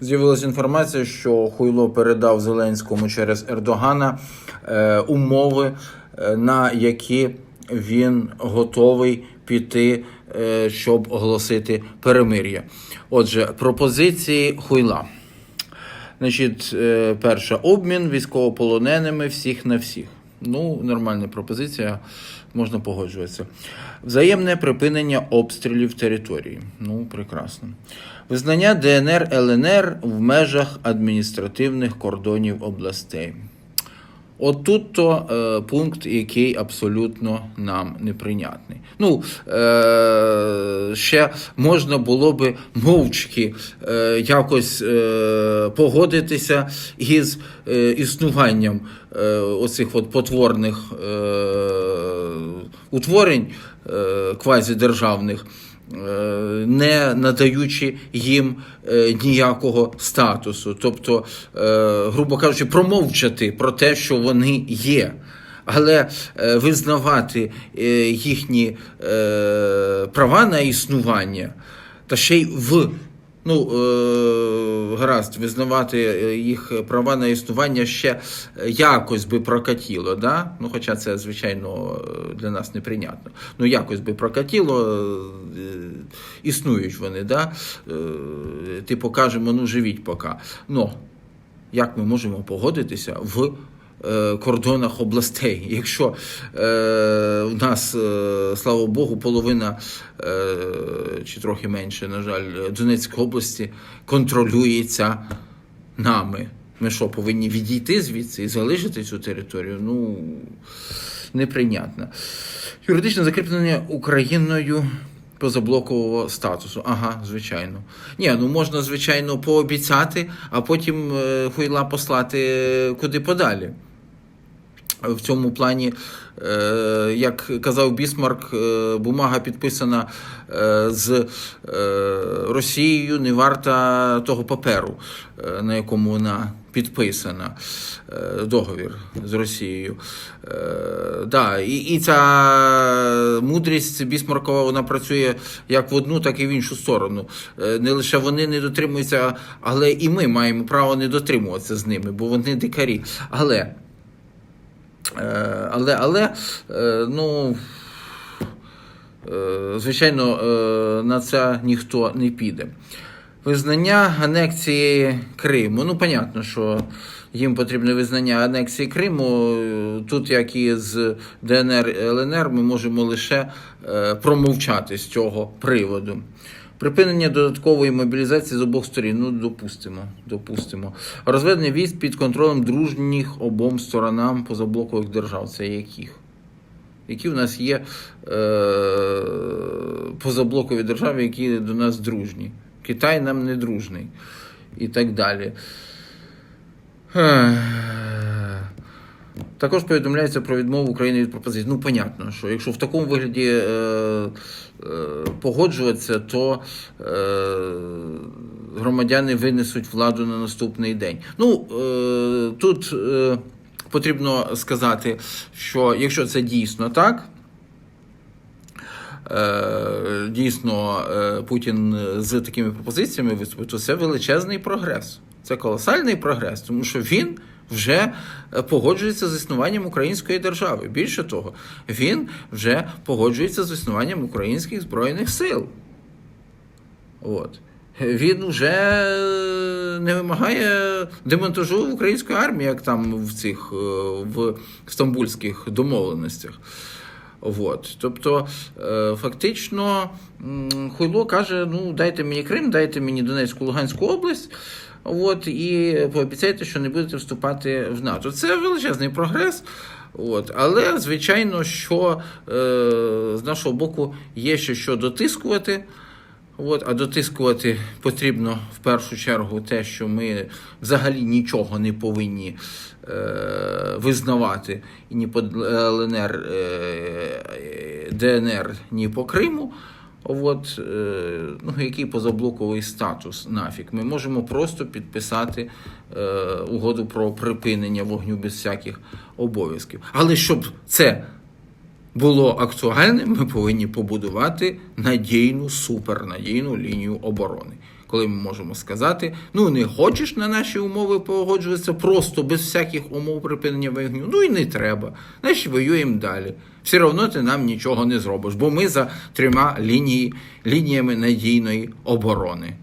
З'явилася інформація, що Хуйло передав Зеленському через Ердогана е, умови, е, на які він готовий піти, е, щоб оголосити перемир'я. Отже, пропозиції Хуйла. Значить, е, перша обмін військовополоненими всіх на всіх. Ну, нормальна пропозиція, можна погоджуватися. Взаємне припинення обстрілів території. Ну, прекрасно. Визнання ДНР ЛНР в межах адміністративних кордонів областей. От тут то е, пункт, який абсолютно нам неприйнятний. Ну, е, ще можна було би мовчки е, якось е, погодитися із е, існуванням е, оцих от потворних е, утворень е, квазідержавних не надаючи їм е, ніякого статусу, тобто, е, грубо кажучи, промовчати про те, що вони є. Але е, визнавати е, їхні е, права на існування, та ще й в ну, е, гаразд, визнавати е, їх права на існування ще якось би прокатіло, да? ну, хоча це, звичайно, е, для нас неприйнятно. Ну, якось би прокатіло, існують вони, да? типу кажемо, ну живіть поки. Ну, як ми можемо погодитися в кордонах областей. Якщо е, в нас, е, слава Богу, половина е, чи трохи менше, на жаль, Донецької області контролюється нами. Ми що, повинні відійти звідси і залишити цю територію? Ну, неприйнятно. Юридичне закріплення Україною позаблокового статусу. Ага, звичайно. Ні, ну можна, звичайно, пообіцяти, а потім е, хуйла послати е, куди подалі. В цьому плані, е, як казав Бісмарк, е, бумага підписана е, з Росією, не варта того паперу, на якому вона підписана, договір з Росією. Да, і, і ця мудрість Бісмаркова вона працює як в одну, так і в іншу сторону. Не лише вони не дотримуються, але і ми маємо право не дотримуватися з ними, бо вони дикарі. Але. Е, Але, але, е, ну, е, звичайно, на це ніхто не піде. Визнання анексії Криму. Ну, понятно, що їм потрібне визнання анексії Криму. Тут, як і з ДНР ЛНР, ми можемо лише е, промовчати з цього приводу. Припинення додаткової мобілізації з обох сторін. Ну, допустимо. допустимо. Розведення військ під контролем дружніх обом сторонам позаблокових держав. Це яких? Які в нас є е, позаблокові держави, які до нас дружні? Китай нам не дружний. І так далі. Також повідомляється про відмову України від пропозицій. Ну, понятно, що якщо в такому вигляді е, е, погоджуватися, то е, громадяни винесуть владу на наступний день. Ну, е, тут е, потрібно сказати, що якщо це дійсно так. Е, Дійсно, е, Путін з такими пропозиціями виступив, то це величезний прогрес. Це колосальний прогрес, тому що він вже погоджується з існуванням української держави. Більше того, він вже погоджується з існуванням українських збройних сил. От. Він вже не вимагає демонтажу української армії, як там в цих е, в стамбульських домовленостях. От. Тобто, е, фактично, Хуйло каже: ну, дайте мені Крим, дайте мені Донецьку, Луганську область. От, і пообіцяйте, що не будете вступати в НАТО. Це величезний прогрес. От. Але, звичайно, що е, з нашого боку є ще що дотискувати. От, а дотискувати потрібно в першу чергу те, що ми взагалі нічого не повинні е, визнавати ні по ЛНР, е, ДНР, ні по Криму. От, е, ну, який позаблоковий статус нафіг. Ми можемо просто підписати е, угоду про припинення вогню без всяких обов'язків. Але щоб це було актуальним, ми повинні побудувати надійну, супернадійну лінію оборони. коли ми можемо сказати: ну не хочеш на наші умови погоджуватися, просто без всяких умов припинення вогню. Ну і не треба. Значить, воюємо далі. Все одно ти нам нічого не зробиш, бо ми за трьома лінії, лініями надійної оборони.